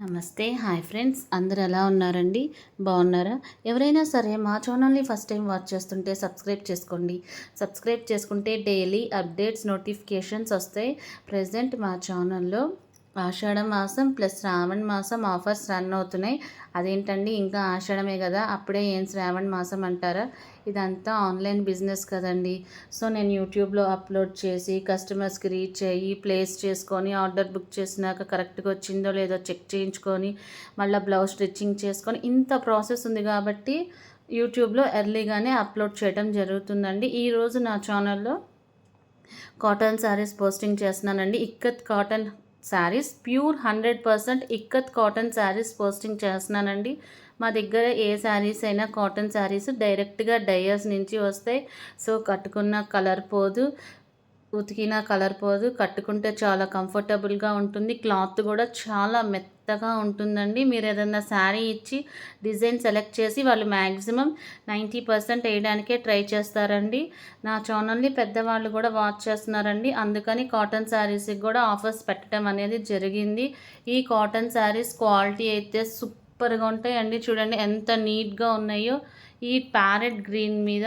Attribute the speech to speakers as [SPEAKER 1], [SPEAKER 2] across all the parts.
[SPEAKER 1] నమస్తే. Hi friends. అందరు ఎలా ఉన్నారండి? బాగున్నారా? ఎవరైనా సరే మా ఛానల్ని ఫస్ట్ టైం వాచ్ చేస్తుంటే సబ్స్క్రైబ్ చేసుకోండి. సబ్స్క్రైబ్ చేసుకుంటే డైలీ అప్డేట్స్ నోటిఫికేషన్స్ వస్తాయి. ప్రజెంట్ మా ఛానల్లో ఆషాఢ మాసం ప్లస్ శ్రావణ మాసం ఆఫర్స్ రన్ అవుతున్నాయి. అదేంటండి? ఇంకా ఆషాఢమే కదా అప్పుడే ఏం శ్రావణ మాసం అంటారా? ఇదంతా ఆన్లైన్ బిజినెస్ కదండి. సో నేను యూట్యూబ్లో అప్లోడ్ చేసి కస్టమర్స్కి రీచ్ అయ్యి ప్లేస్ చేసుకొని ఆర్డర్ బుక్ చేసినాక కరెక్ట్గా వచ్చిందో లేదో చెక్ చేయించుకొని మళ్ళీ బ్లౌజ్ స్టిచ్చింగ్ చేసుకొని ఇంత ప్రాసెస్ ఉంది కాబట్టి యూట్యూబ్లో ఎర్లీగానే అప్లోడ్ చేయడం జరుగుతుందండి. ఈరోజు నా ఛానల్లో కాటన్ శారీస్ పోస్టింగ్ చేస్తున్నానండి. Ikat cotton saris pure hundred percent ikat cotton saris posting చేస్తున్నానండి. మా దగ్గర ఏ శారీస్ అయినా కాటన్ శారీస్ డైరెక్ట్గా డయర్స్ నుంచి వస్తాయి. సో కట్టుకున్న కలర్ పోదు. ఉతికిన కలర్ పోదు. కట్టుకుంటే చాలా కంఫర్టబుల్గా ఉంటుంది. క్లాత్ కూడా చాలా మెత్తగా ఉంటుందండి. మీరు ఏదైనా శారీ ఇచ్చి డిజైన్ సెలెక్ట్ చేసి వాళ్ళు మ్యాక్సిమం నైంటీ పర్సెంట్ వేయడానికే ట్రై చేస్తారండి. నా ఛానల్ని పెద్దవాళ్ళు కూడా వాచ్ చేస్తున్నారండి. అందుకని కాటన్ శారీస్కి కూడా ఆఫర్స్ పెట్టడం అనేది జరిగింది. ఈ కాటన్ శారీస్ క్వాలిటీ అయితే సూపర్గా ఉంటాయండి. చూడండి ఎంత నీట్గా ఉన్నాయో. ఈ ప్యారెట్ గ్రీన్ మీద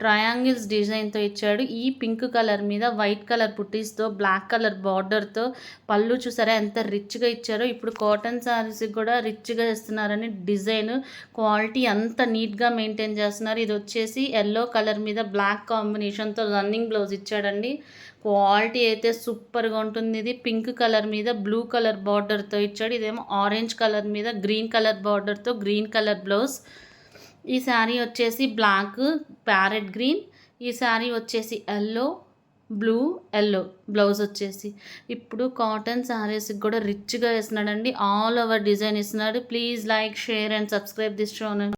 [SPEAKER 1] ట్రయాంగిల్స్ డిజైన్తో ఇచ్చాడు. ఈ పింక్ కలర్ మీద వైట్ కలర్ పుట్టీస్తో బ్లాక్ కలర్ బార్డర్తో పళ్ళు చూసారా ఎంత రిచ్గా ఇచ్చారో. ఇప్పుడు కాటన్ శారీస్కి కూడా రిచ్గా ఇస్తున్నారని డిజైన్ క్వాలిటీ అంత నీట్గా మెయింటైన్ చేస్తున్నారు. ఇది వచ్చేసి ఎల్లో కలర్ మీద బ్లాక్ కాంబినేషన్తో రన్నింగ్ బ్లౌజ్ ఇచ్చాడండి. క్వాలిటీ అయితే సూపర్గా ఉంటుంది. ఇది పింక్ కలర్ మీద బ్లూ కలర్ బార్డర్తో ఇచ్చాడు. ఇదేమో ఆరెంజ్ కలర్ మీద గ్రీన్ కలర్ బార్డర్తో గ్రీన్ కలర్ బ్లౌజ్. ఈ శారీ వచ్చేసి బ్లాక్ ప్యారెట్ గ్రీన్ ఈ శారీ వచ్చేసి ఎల్లో బ్లూ ఎల్లో బ్లౌజ్ వచ్చేసి. ఇప్పుడు కాటన్ శారీస్కి కూడా రిచ్గా వేస్తున్నాడండి. ఆల్ ఓవర్ డిజైన్ ఇస్తున్నాడు. Please like share and subscribe this channel